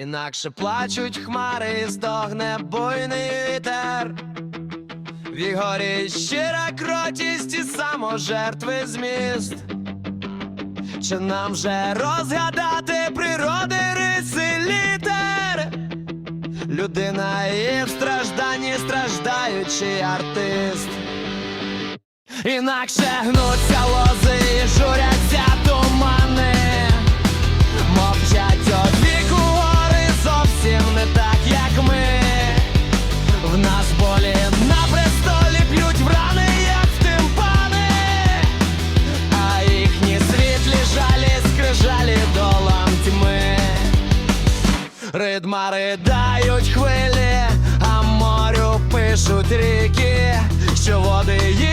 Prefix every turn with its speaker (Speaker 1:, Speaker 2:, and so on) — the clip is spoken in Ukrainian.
Speaker 1: Інакше плачуть хмари, стогне буйний вітер. Вігорі щира кротість і саможертви зміст. Чи нам вже розгадати природи риси літер? Людина і в стражданні страждаючий артист. Інакше гнуться лози Ридма ридають хвилі, а морю пишуть ріки, що води їх